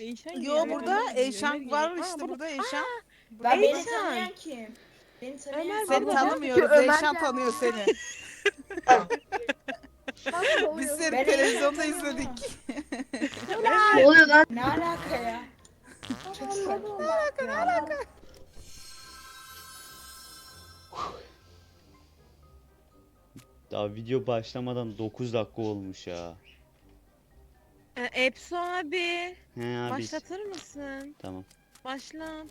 Eyşan Yo burada Ömer var işte burada Eşan. Ben beni Eyşan. tanıyan kim? Beni tanıyan Ömer Seni tanımıyoruz. Eşan geldi. tanıyor seni. Biz seni Ben televizyonda izledik. Ne oluyor lan? Ne alaka ya? Çok saçma. Ne alaka ne alaka? Daha video başlamadan 9 dakika olmuş ya. Ee, Epso abi. He abi. Başlatır mısın? Tamam. Başlat.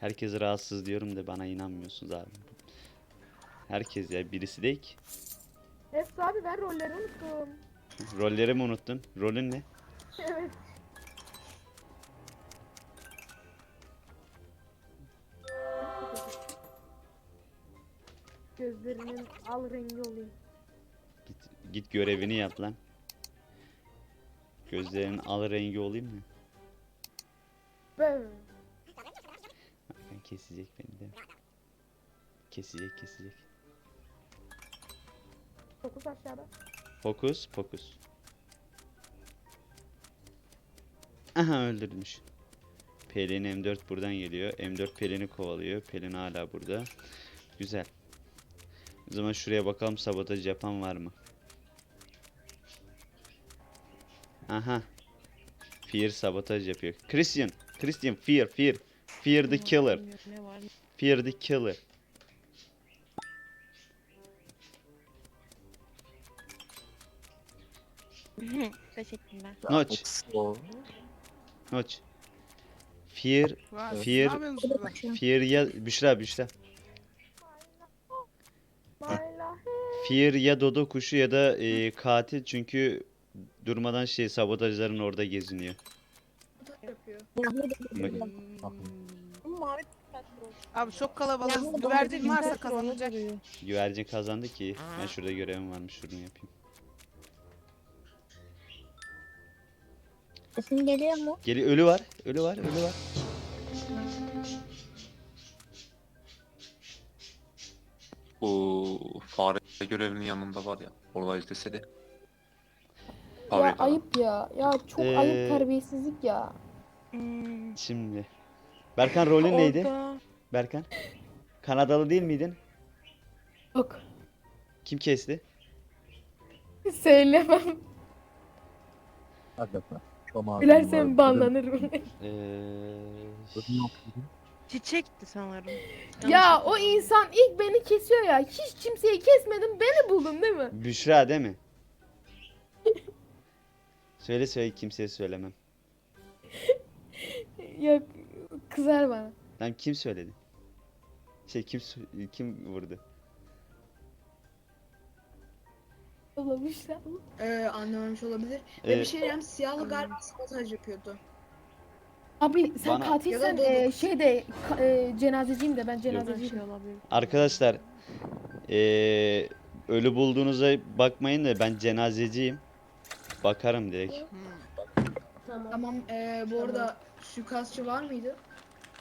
Herkes rahatsız diyorum da bana inanmıyorsunuz abi. Herkes ya birisi değil ki. Efsa abi ben rolleri unuttum. Rolleri mi unuttun? Rolün ne? Evet. Gözlerinin al rengi olayım. Git, görevini yap lan. Gözlerinin al rengi olayım mı? Böv. Kesecek beni de. Kesecek kesecek. Dokuz aşağıda. Fokus fokus. Aha öldürmüş. Pelin M4 buradan geliyor. M4 Pelin'i kovalıyor. Pelin hala burada. Güzel. O zaman şuraya bakalım sabotaj yapan var mı? Aha. Fear sabotaj yapıyor. Christian. Christian Fear Fear. Fear the killer. Fear the killer. Teşekkürler. Notch. Notch. Fear Fear-? Fear ya Büşra Büşra. Fear ya dodo kuşu ya da e, katil çünkü durmadan şey sabotajların orada geziniyor. yapıyor. Bak- Mavi Abi çok kalabalık. Güvercin varsa kazanacak. Güvercin kazandı ki. Ben şurada görevim varmış şunu yapayım. Sesin geliyor mu? Geli ölü var. Ölü var. Ölü var. Bu fare görevinin yanında var ya. Orada izlese de. Ya ayıp ya. Ya çok Ee, ayıp terbiyesizlik ya. Hmm, Şimdi. Berkan rolün neydi? orada- Berkan. Kanadalı değil miydin? Yok. Kim kesti? Söylemem. Hakikaten. Tamam. Bilersem banlanırım. Ee, Çiçekti sanırım. ya o insan ilk beni kesiyor ya. Hiç kimseyi kesmedim beni buldun değil mi? Büşra değil mi? Söyle söyle kimseye söylemem. Yok kızar bana. Lan kim söyledi? Şey kim sö- kim vurdu? Yollamışlar. Ee, anlamamış olabilir. Ee, Ve bir şey diyeyim siyahlı galiba sabotaj yapıyordu. Abi sen Bana- katilsen Ya da e, doğru. şey de ka- e, cenazeciyim de ben cenazeciyim. şey olabilir. Arkadaşlar eee, ölü bulduğunuza bakmayın da ben cenazeciyim. Bakarım direkt. Tamam ee, bu arada suikastçı var mıydı?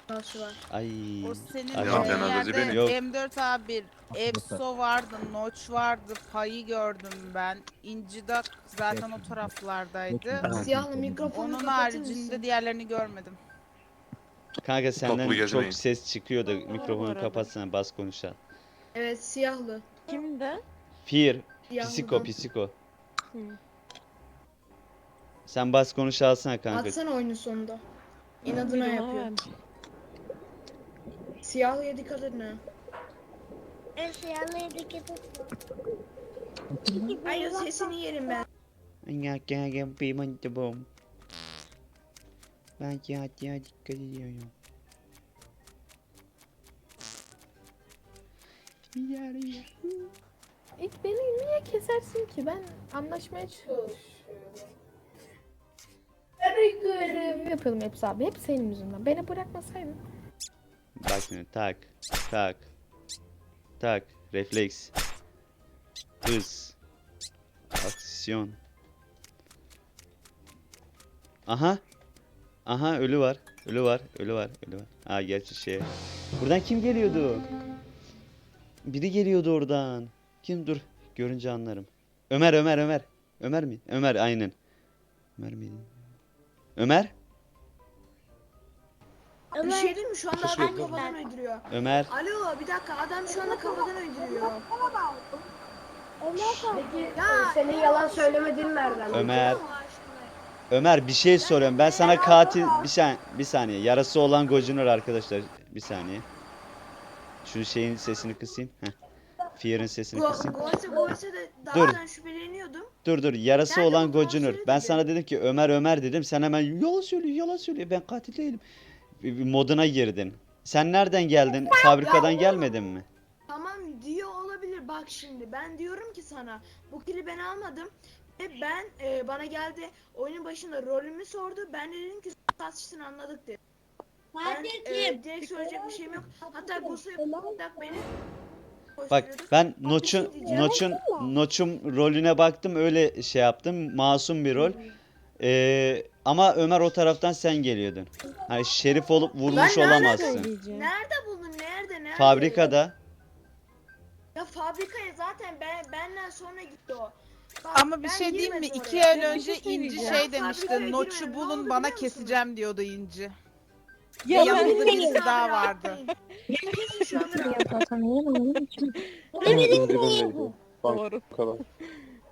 Suikastçı var. Ay. O senin Ay, yerde benim. Yok. M4 A1, Epso vardı, Notch vardı, Payı gördüm ben. İncidak zaten o taraflardaydı. Siyahlı mikrofonu Onun kapatır haricinde mısın? diğerlerini görmedim. Kanka senden çok ses çıkıyor da mikrofonu kapatsana bas konuşalım. Evet siyahlı. Kimdi? Fear, Siyahlıdan. psiko, psiko. Hı. Sen bas konuş alsana kanka. Atsana oyunun sonunda. İnadına Biri bana yapıyor. vermiş. Siyahlıya dikkat ha. Ay o sesini yerim ben. Ya gel gel bir bom. Ben ya ya dikkat ediyorum. Yar ya. İlk beni niye kesersin ki? Ben anlaşmaya çalışıyorum. Ben görev yapıyordum hepsi abi. Hep senin yüzünden. Beni bırakmasaydın. Bak şimdi tak tak tak refleks hız aksiyon. Aha aha ölü var ölü var ölü var ölü var. Ha gerçi şey. Buradan kim geliyordu? Biri geliyordu oradan. Kim? Dur görünce anlarım. Ömer Ömer Ömer. Ömer mi? Ömer aynen. Ömer miydi? Ömer? Bir şey değil mi? Şu anda adam kafadan öldürüyor. Ömer. Alo bir dakika adam şu anda kafadan öldürüyor. Peki Ya, senin yalan söylemediğin nereden? Ömer. Ömer bir şey soruyorum. Ben sana katil bir saniye bir saniye. Yarası olan Gojunur arkadaşlar. Bir saniye. Şu şeyin sesini kısayım. Heh. Fear'ın sesini kısayım. Goğuş'a Goğuş'a da daha Dur. önceden şüpheleniyordum. Dur dur yarası Nerede olan bu? Söyle Ben dedi. sana dedim ki Ömer Ömer dedim. Sen hemen yalan söylüyor yalan söylüyor. Ben katil değilim. Bir- bir Moduna girdin. Sen nereden geldin? Fabrikadan gelmedin mi? Tamam diyor olabilir bak şimdi ben diyorum ki sana bu kili ben almadım ve ben e, bana geldi oyunun başında rolümü sordu ben de dedim ki saçsın anladık dedi. Ben e, direkt söyleyecek bir şeyim yok. Hatta Gusa'ya bak beni Bak ben şey diyeceğim. Noç'un Noç'un rolüne baktım öyle şey yaptım. Masum bir rol. Ee, ama Ömer o taraftan sen geliyordun. Hani şerif olup vurmuş Ben nereden olamazsın. Söyleyeceğim. Nerede buldun nerede nerede? Fabrikada. Ya fabrikaya zaten ben benden sonra gitti o. Bak, Ama bir ben şey diyeyim mi? girmedim İki oraya. bir önce şey İnci söyleyeceğim. şey Ben demişti. fabrikaya Noç'u girmedim. Ne bulun oldu bana biliyor musun? keseceğim diyordu İnci. Ya yanında birisi daha vardı. Doğru.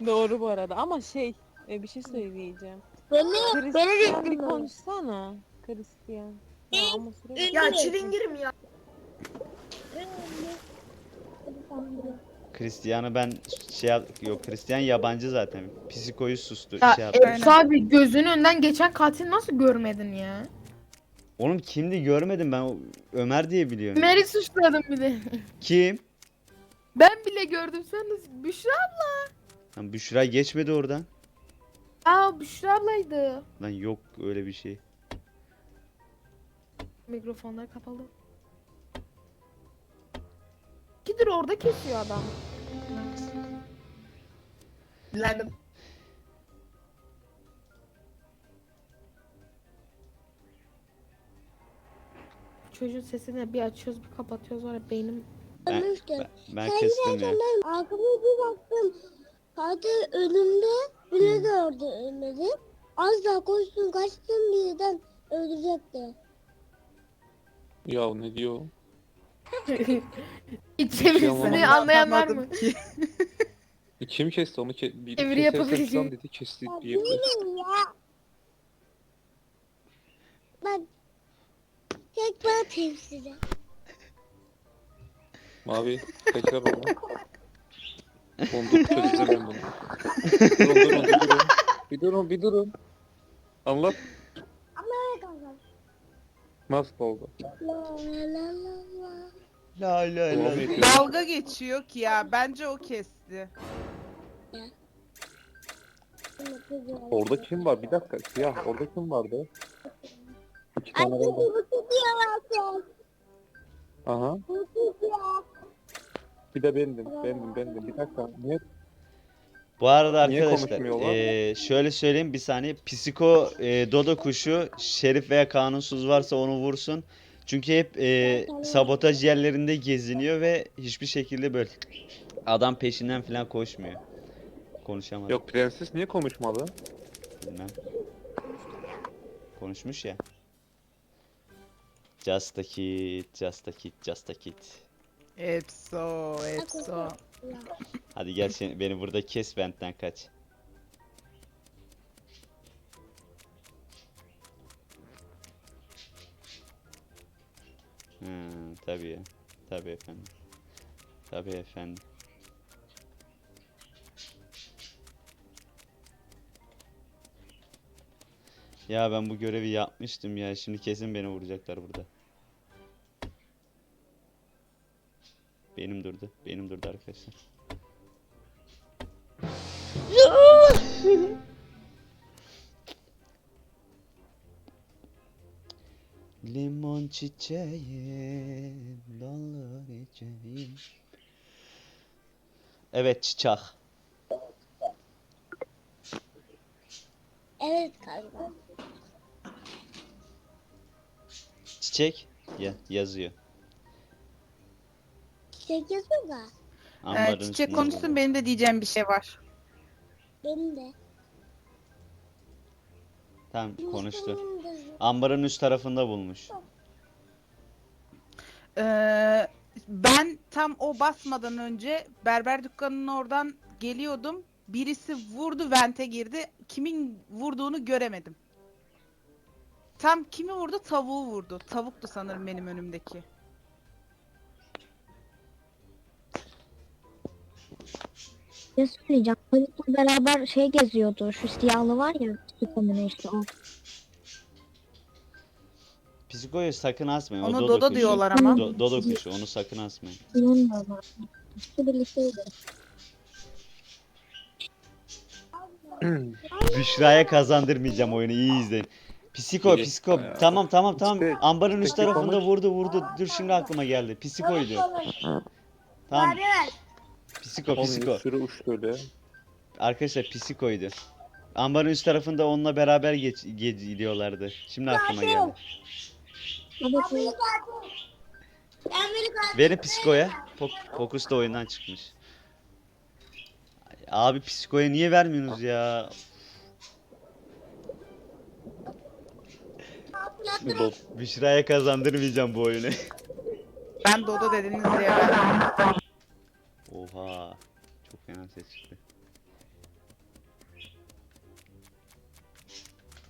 Doğru bu arada ama şey e, bir şey söyleyeceğim. Beni, beni Christian bir de konuşsana. Christian. Ya ama sürekli Ya çilingirim ya. Cristiano ben şey yap- yok Cristian yabancı zaten. Psikoyu sustu Ya şey yaptı. Efsa abi gözünün önünden geçen katil nasıl görmedin ya? Oğlum kimdi görmedim ben Ömer diye biliyorum. Ömer'i suçladım bir de. Kim? Ben bile gördüm sen nasıl? Büşra Lan Büşra geçmedi oradan. Aa Büşra ablaydı. Lan yok öyle bir şey. Mikrofonlar kapalı. Gidir orada kesiyor adam. Biledim. Çocuğun sesini bir açıyoruz bir kapatıyoruz var ya beynim. Ben, ben, ben kestim ya. arkama bir baktım. Katil önümde. Biri de orada ölmedi. Az daha koştum kaçtım birden öldürecekti. Ya ne diyor? İçerisini anlayan var mı? Ki. E, Kim kesti onu? Ke biri Çeviri yapabileceğim. dedi kesti Ya diye. benim ya. Ben tek ben atayım size. Mavi tekrar onu. Ondur çözeceğim bunu. Durun durun bir durun. Bir durun bir durun. Anlat. Nasıl oldu? La la la la la. La la. Dalga geçiyor ki ya. Bence o kesti. Orada kim var? Bir dakika. Siyah orada kim vardı? İki tane Anne var. bu tutuyor. Aha. Bu tutuyor. Bir de bendim. Bendim bendim. Bir dakika. Niye? Bu arada Niye arkadaşlar konuşmuyorlar? eee, şöyle söyleyeyim bir saniye. Psiko eee, dodo kuşu şerif veya kanunsuz varsa onu vursun. Çünkü hep eee, sabotaj yerlerinde geziniyor ve hiçbir şekilde böyle adam peşinden falan koşmuyor. Konuşamadım. Yok prenses niye konuşmadı? Bilmem. Konuşmuş ya. Just a kid, just a kid, just a kid. Epso, Epso. Hadi gel seni, beni burada kes benden kaç. Hmm, tabii. Tabii efendim. Tabii efendim. Ya ben bu görevi yapmıştım ya. Şimdi kesin beni vuracaklar burada. Benim durdu. Benim durdu arkadaşlar. Limon çiçeği, dallar çiçeği. Evet çiçek. Evet galiba. Çiçek ya yazıyor. Çiçek yazıyor da. Ambarın Ee, çiçek üstünde konuşsun benim de diyeceğim bir şey var. Benim de. Tamam konuştu. Ambarın üst tarafında bulmuş. Ee, ben tam o basmadan önce berber dükkanının oradan geliyordum. Birisi vurdu vente girdi. Kimin vurduğunu göremedim. Tam kimi vurdu? Tavuğu vurdu. Tavuktu sanırım benim önümdeki. Ne söyleyeceğim? Haluk'la beraber şey geziyordu. Şu siyahlı var ya. Psikomunu işte o. Psikoyu sakın asmayın. o Onu dodo, Dodo kuşu. diyorlar ama. Do- dodo kuşu onu sakın asmayın. Bilmiyorum. İşte birlikteydi. Büşra'ya kazandırmayacağım oyunu iyi izleyin. Psiko, İyi. psiko. Ee, Tamam tamam tamam. peki- Ambarın üst peki tarafında konuş. vurdu vurdu. Dur şimdi aklıma geldi. Psikoydu. Tamam. Psiko, Oğlum psiko. bir sürü uçtu öyle. Arkadaşlar psikoydu. Ambarın üst tarafında onunla beraber geç, geç gidiyorlardı. Şimdi aklıma geldi. Evet, Verin psikoya. Fokus da oyundan çıkmış. Abi psikoya niye vermiyorsunuz ya? Dol. Büşra'ya kazandırmayacağım bu oyunu. Ben Dodo dediniz diye ben. Oha. Çok fena ses çıktı.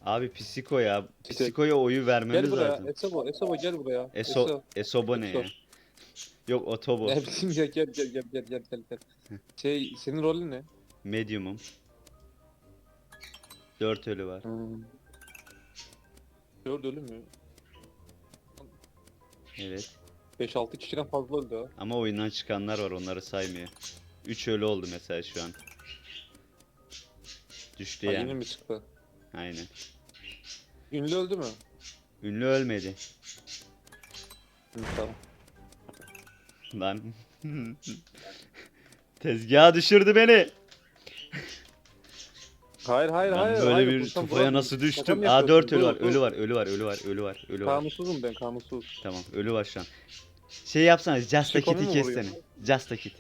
Abi psiko ya. Psikoya oyu Gel vermemiz buraya. lazım. Esobo, Esobo gel buraya. Eso, esobo ne ya? Eso. Yok otobo. Ne bileyim ya gel gel gel gel gel gel. gel. Şey senin rolün ne? Medium'um. 4 ölü var. Hmm. Dört ölü mü? Evet. 5-6 kişiden fazla öldü ha. Ama oyundan çıkanlar var onları saymıyor. 3 ölü oldu mesela şu an. Düştü Ha, yine yani. mi çıktı? Aynen. Ünlü öldü mü? Ünlü ölmedi. Hı, tamam. Lan. Tezgaha düşürdü beni. Hayır hayır Ben hayır. böyle hayır, bir tufaya nasıl düştüm? Aa 4 yapıyorsun? ölü var. Dur. Ölü var, ölü var, ölü var, ölü var, ölü var. Kanunsuzum ben kanunsuz. Tamam, ölü var şu an. Şey yapsana, Just a Kit'i mu vuruyor? kessene. Just a Kit.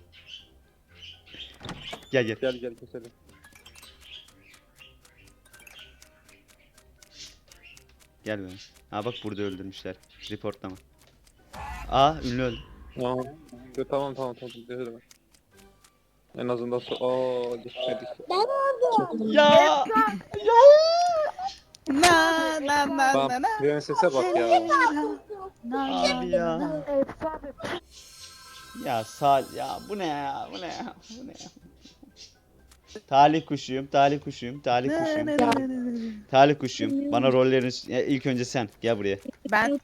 Gel gel. Gel gel keselim. Gel be. Ha bak burada öldürmüşler. Reportlama. Aa ünlü öldü. Tamam. Tamam tamam tamam. Keselim. En azından so Aa geçmedik. Ya! Na na na na Tamam. na. Prensese bak ya. Abi ya. Ya Sal ya bu ne ya? Bu ne ya? Bu ne ya? Talih kuşuyum, talih kuşuyum, talih kuşuyum. Talih kuşuyum. Bana rollerini ya, ilk önce sen gel buraya. Ben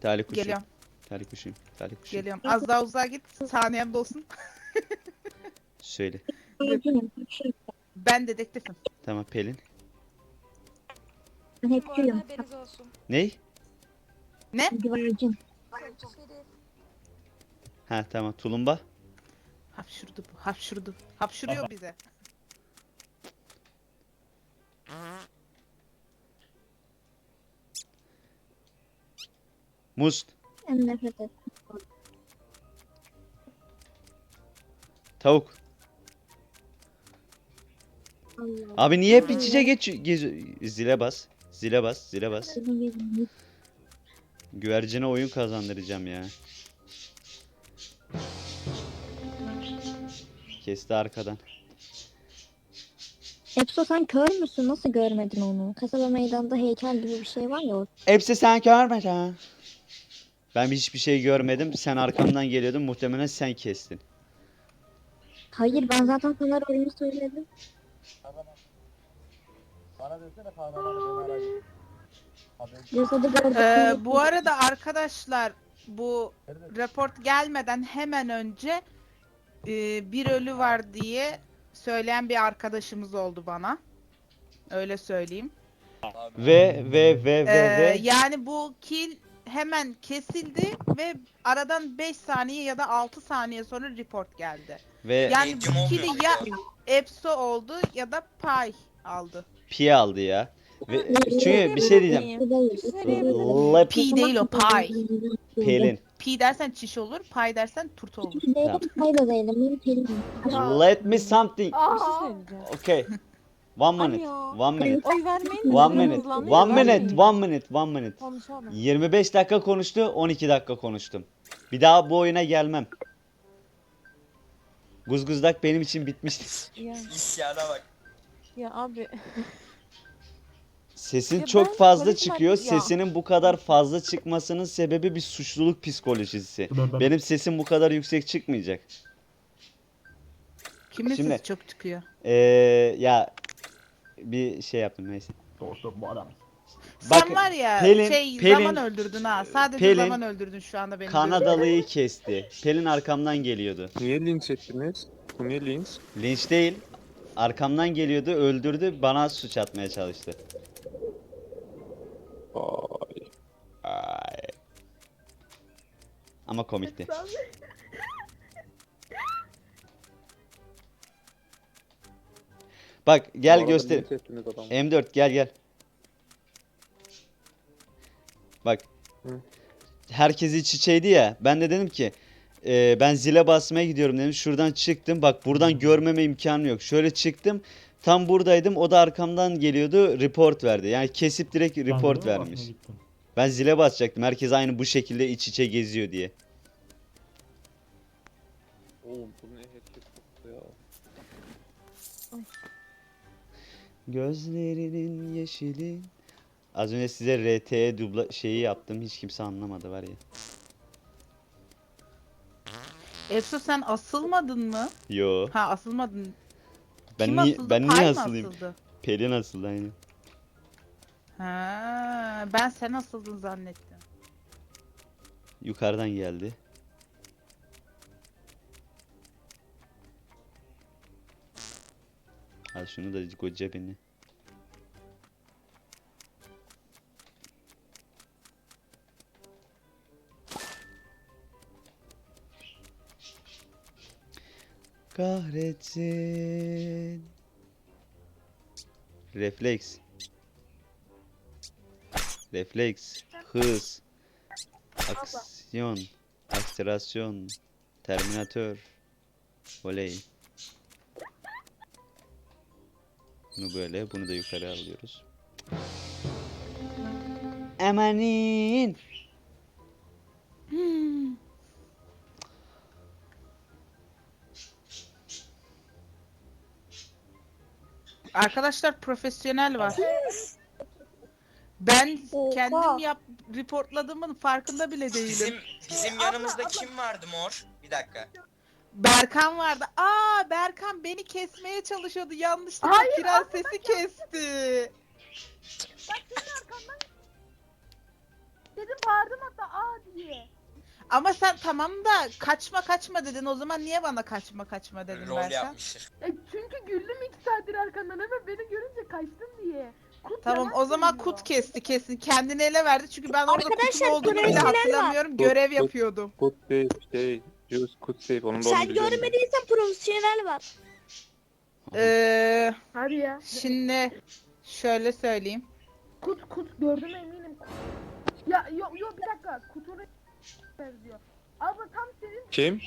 Talih kuşuyum. geliyorum. Talih kuşuyum. Talih kuşuyum. Geliyorum. Az daha uzağa git. Saniyem dolsun. Söyle. Ben dedektifim. Tamam Pelin. Ben hep duyuyorum. haberiniz olsun. Ney? Güvercin. Ha tamam tulumba. Hapşurdu bu. Hapşurdu. Hapşuruyor bize. Muz. En nefret. Tavuk. Allah. Abi niye hep iç içe geç gez- zile bas. Zile bas, zile bas. Güvercine oyun kazandıracağım ya. Kesti arkadan. Epso sen kör müsün? Nasıl görmedin onu? Kasaba meydanında heykel gibi bir şey var ya. o- Hepsi sen görmedin. Ben hiçbir şey görmedim. Sen arkamdan geliyordun. Muhtemelen sen kestin. Hayır ben zaten sana rolünü söyledim. Cesedi gördük. Ee, bu arada arkadaşlar bu raport gelmeden hemen önce e, bir ölü var diye söyleyen bir arkadaşımız oldu bana. Öyle söyleyeyim. Ve ve ve ve Ee, ve yani bu kill hemen kesildi ve aradan 5 saniye ya da 6 saniye sonra report geldi. ve Yani bu kill'i ya Epso oldu ya da Pay aldı. pi aldı ya. Ve çünkü bir şey diyeceğim. Lep Pi değil o Pay. Pelin. Pi dersen çiş olur, Pay dersen turta olur. Pelin. Let me something. Şey Aa. Okay. One minute. One minute. Oy vermeyin. One minute. One minute. One minute. One minute. Konuşalım. 25 dakika konuştu, 12 dakika konuştum. Bir daha bu oyuna gelmem. Guzguzdak benim için bitmiştir. Ya, İsyana bak. ya abi. Sesin Ya çok fazla konuşmak- çıkıyor. ya. Sesinin bu kadar fazla çıkmasının sebebi bir suçluluk psikolojisi. Benim sesim bu kadar yüksek çıkmayacak. Kimin Şimdi- sesi çok çıkıyor? Ee, ya bir şey yaptım neyse. Sen Bak, var ya Pelin- şey Pelin- zaman öldürdün ha. Sadece Pelin- zaman öldürdün şu anda beni. Kanadalıyı kesti. Pelin arkamdan geliyordu. Niye linç ettiniz? Bu niye linç? Linç değil. Arkamdan geliyordu, öldürdü, bana suç atmaya çalıştı. Vay. Ay. Ama komikti. Bak gel göster. linç ettiniz adamı. M4 gel gel. Bak. Hı. Herkes iç içeydi ya. Ben de dedim ki e, ben zile basmaya gidiyorum dedim. Şuradan çıktım. Bak buradan görmeme imkanı yok. Şöyle çıktım. Tam buradaydım. O da arkamdan geliyordu. Report verdi. Yani kesip direkt report vermiş. Ben zile basacaktım. Herkes aynı bu şekilde iç içe geziyor diye. Oğlum bu Gözlerinin yeşili. Az önce size RT'ye dubla şeyi yaptım. Hiç kimse anlamadı var ya. Efso sen asılmadın mı? Yo. Ha asılmadın. Ben Kim niye asıldı? ben Pay niye mı asılayım? asıldı? Pelin asıldı aynı. Ha, ben sen asıldın zannettim. Yukarıdan geldi. Al şunu da koy cebine. Kahretsin. Refleks. Refleks. Hız. Aksiyon. Akselerasyon. Terminatör. Voley. Bunu böyle, bunu da yukarı alıyoruz. Emanin. Arkadaşlar profesyonel var. Ben Oha. kendim yap reportladığımın farkında bile değilim. Bizim bizim yanımızda kim vardı mor? Bir dakika. Berkan vardı. Aa Berkan beni kesmeye çalışıyordu. Yanlışlıkla Hayır, prensesi kesti. Dedim bağırdım hatta aa diye. Ama sen tamam da kaçma kaçma dedin. O zaman niye bana kaçma kaçma dedin Rol Berkan? yapmıştır. E çünkü güldüm iki saattir arkandan hemen beni görünce kaçtım diye. Kut Tamam yalan o zaman söylüyor. kut kesti kesin. Kendini ele verdi. Çünkü ben orada kutun Arkadaşlar, olduğunu bile var. hatırlamıyorum. Kut, Görev kut. yapıyordum. Good save şey. Good save. Onun da Sen görmediysen profesyonel var. Ee, Hadi ya. şimdi şöyle söyleyeyim. Kut kut gördüm eminim. Ya yok yok bir dakika. Kutunu benziyor. Abla tam senin Kim? e,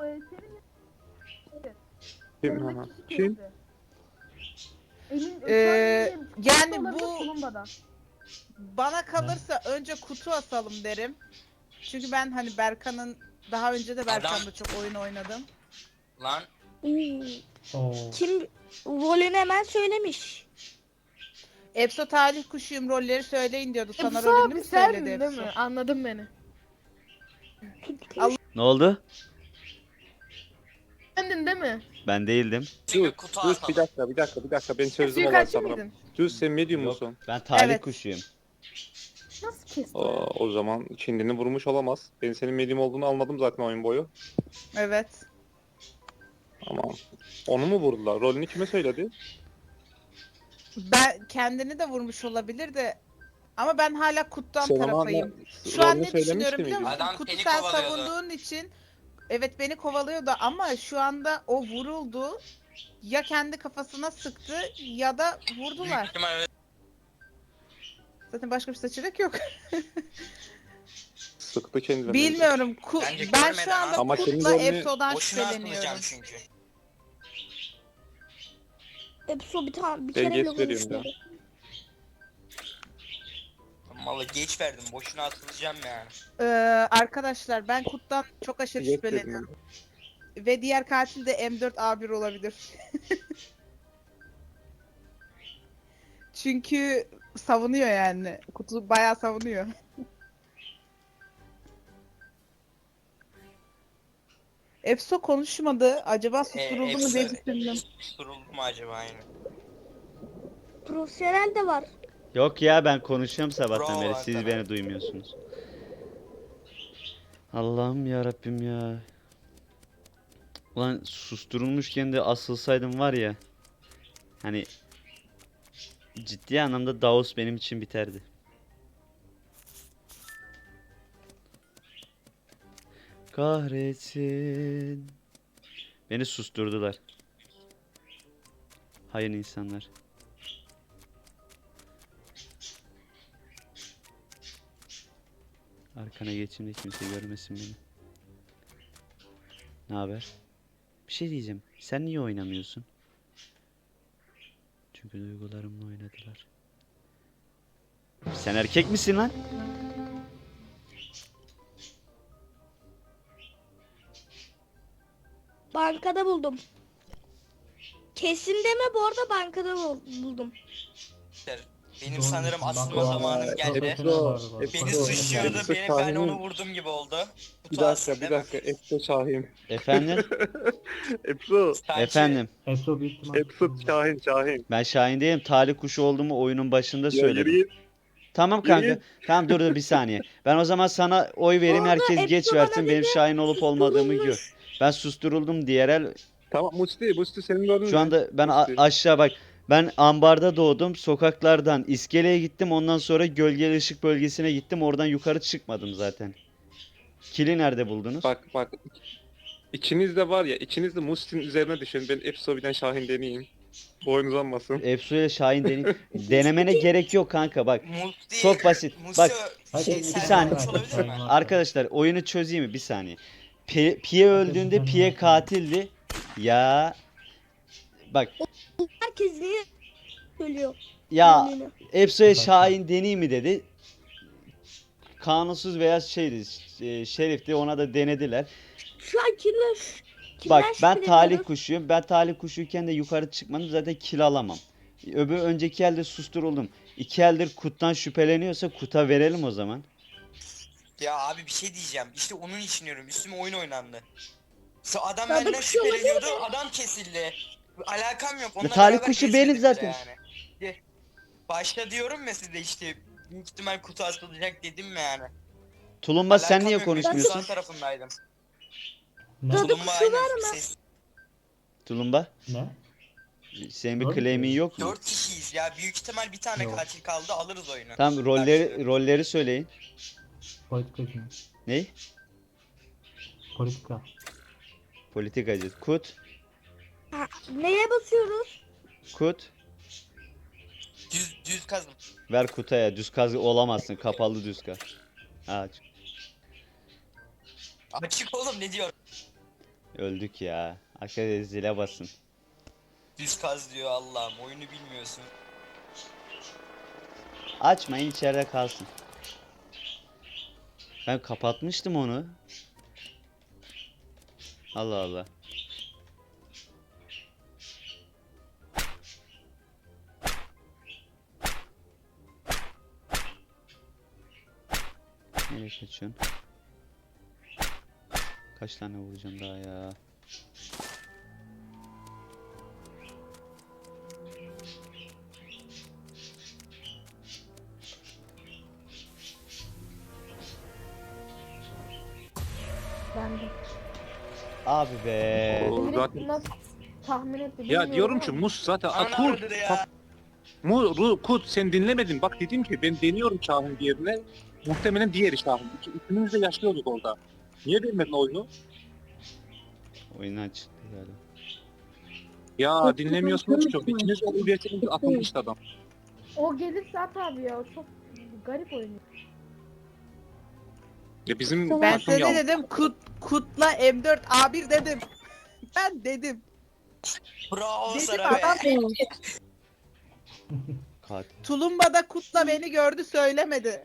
senin Kim? Ha, kişi Kim? Emin, Ee, yani olabilir, bu-. Bana kalırsa önce kutu asalım derim. Çünkü ben hani Berkan'ın daha önce de Berkan'la çok oyun oynadım. Lan. Kim rolünü hemen söylemiş. Epso talih kuşuyum rolleri söyleyin diyordu. Sana Efsa rolünü abi mü sendin söyledi değil Epso? mi? Anladın beni. Ne oldu? Sendin değil mi? Ben değildim. şimdi Juice, kutu Juice bir atalım. dakika bir dakika bir dakika ben çözdüm olayı Suikastçı mıydın? Juice sen medium Yok. musun? Ben talih Evet. kuşuyum. Aa, o zaman kendini vurmuş olamaz. Ben senin medium olduğunu anladım zaten oyun boyu. Evet. Ama onu mu vurdular? Rolünü kime söyledi? Ben kendini de vurmuş olabilir de ama ben hala kuttan Sen ona tarafayım. anla- Şu an rolünü ne söylemişti düşünüyorum biliyor musun? Adam Kutu beni sen kovalıyordu. savunduğun için evet beni kovalıyordu ama şu anda o vuruldu. Ya kendi kafasına sıktı ya da Büyük vurdular. ihtimalle Zaten başka bir seçenek yok. Sıktı kendini. Bilmiyorum. Ku- Bence ben görmeden şu anda Ama Efso'dan boşuna şüpheleniyorum. atmayacağım çünkü. Epso bir tane bir kere geç bile veriyorum konuşmadı. Vallahi geç verdim. Boşuna atılacağım yani. Ee, arkadaşlar ben Kut'tan çok aşırı şüpheleniyorum. Ve diğer katil de M4A1 olabilir. Çünkü savunuyor yani. Kutu bayağı savunuyor. Epso konuşmadı. Acaba susturuldu mu diye düşündüm. Susturuldu mu acaba aynı? Profesyonel de var. Yok ya ben konuşuyorum sabahtan Bravo beri. Siz Hakan beni duymuyorsunuz. Allah'ım ya Rabbim ya. Ulan susturulmuşken de asılsaydım var ya. Hani ciddi anlamda Davos benim için biterdi. Kahretsin. Beni susturdular. Hayır insanlar. Arkana geçeyim de kimse görmesin beni. Ne haber? Bir şey diyeceğim. Sen niye oynamıyorsun? Çünkü duygularımla oynadılar. Sen erkek misin lan? Bankada buldum. Kesin deme bu arada bankada bul- buldum. Benim sanırım asılma zamanım geldi. Epso, Beni Epso, suçluyordu. Epso Benim, ben onu vurdum gibi oldu. Bir Kutu dakika bir dakika Epso Şahin. Efendim? Epso. Sanki- Efendim. Büyük ihtimal. Epso Şahin Şahin. Ben Şahin değilim. Talih kuşu olduğumu oyunun başında Ya söyledim. yürü git. Tamam kanka. git. Tamam dur dur bir saniye. Ben o zaman sana oy vereyim. Herkes geç Epso versin. Benim dedi, Şahin olup olmadığımı gör. Ben susturuldum diğer el. Tamam Musti, Musti senin gördün Şu anda ben a- aşağı bak. Ben ambarda doğdum. Sokaklardan iskeleye gittim. Ondan sonra gölgeli ışık bölgesine gittim. Oradan yukarı çıkmadım zaten. Kili nerede buldunuz? Bak bak. İçiniz de var ya, içiniz de Musti'nin üzerine düşün. Ben Epso birden Şahin deneyeyim. Boyun uzanmasın. Efsu'ya Şahin deneyim. Denemene gerek yok kanka bak. Musti, Çok basit. Musti, Bak şey, bir saniye. arkadaşlar oyunu çözeyim mi? Bir saniye. Pi- Pie öldüğünde Pie katildi. Ya bak Herkes niye söylüyor? ya kendini? Efso'ya Şahin deneyim mi dedi. Kanunsuz veya şeydi e, şerifti ona da denediler. Şu an kimler? Bak ben şüphe talih kuşuyum. Ben talih kuşuyken de yukarı çıkmadım zaten kill alamam. Öbür önceki elde susturuldum. İki eldir kuttan şüpheleniyorsa kuta verelim o zaman. Ya abi bir şey diyeceğim. İşte onun için diyorum. Üstüme oyun oynandı. Adam Sadık benden olabilir şüpheleniyordu. Adam kesildi. Alakam yok. Onunla talih beraber kuşu benim zaten. Yani. De- Başta diyorum ya size işte büyük ihtimal kutu asılacak dedim yani. Tulumba sen Alakam niye yok, ben konuşmuyorsun? Sağ tarafındaydım. Ne? Sadık Tulumba aynen. mı? Ses. Tulumba Ne? senin bir Doğru claim'in yok mu? Dört kişiyiz ya. Büyük ihtimal bir tane Yok. katil kaldı alırız oyunu. Tamam rolleri rolleri söyleyin. Politikacı. Ney? Politika. Politikacı. Kut. Ha, neye basıyoruz? Kut. Düz düz kazın. Ver kutaya. Düz kaz olamazsın. Kapalı düz kaz. Aç. Açık oğlum ne diyor? Öldük ya. Arkadaşlar zile basın. Düz kaz diyor Allah'ım. Oyunu bilmiyorsun. Açmayın içeride kalsın. Ben kapatmıştım onu. Allah Allah. Nereye kaçıyorsun? Kaç tane vuracağım daha ya? Ben de. Abi be. Oo, Herif zaten- nasıl tahmin etti Ya bilmiyorum diyorum ama ki Mus zaten Ana Kut, sen dinlemedin. Bak dedim ki ben deniyorum Şahin diğerine. Muhtemelen diğeri Şahin. İki, ikimiz de yaşlıyorduk orada. Niye vermedin oyunu? Oyundan çıktı galiba. Ya dinlemiyorsunuz çok. İkiniz de oy verseniz atılmıştı adam. o gelirse at abi ya o çok garip oynuyor. Ya bizim Ben size ne dedim? Kut, Kut'la M4A1 dedim. Ben dedim. Bravo Dedim sana adam be. Katil. Tulumba'da Kutla beni gördü söylemedi.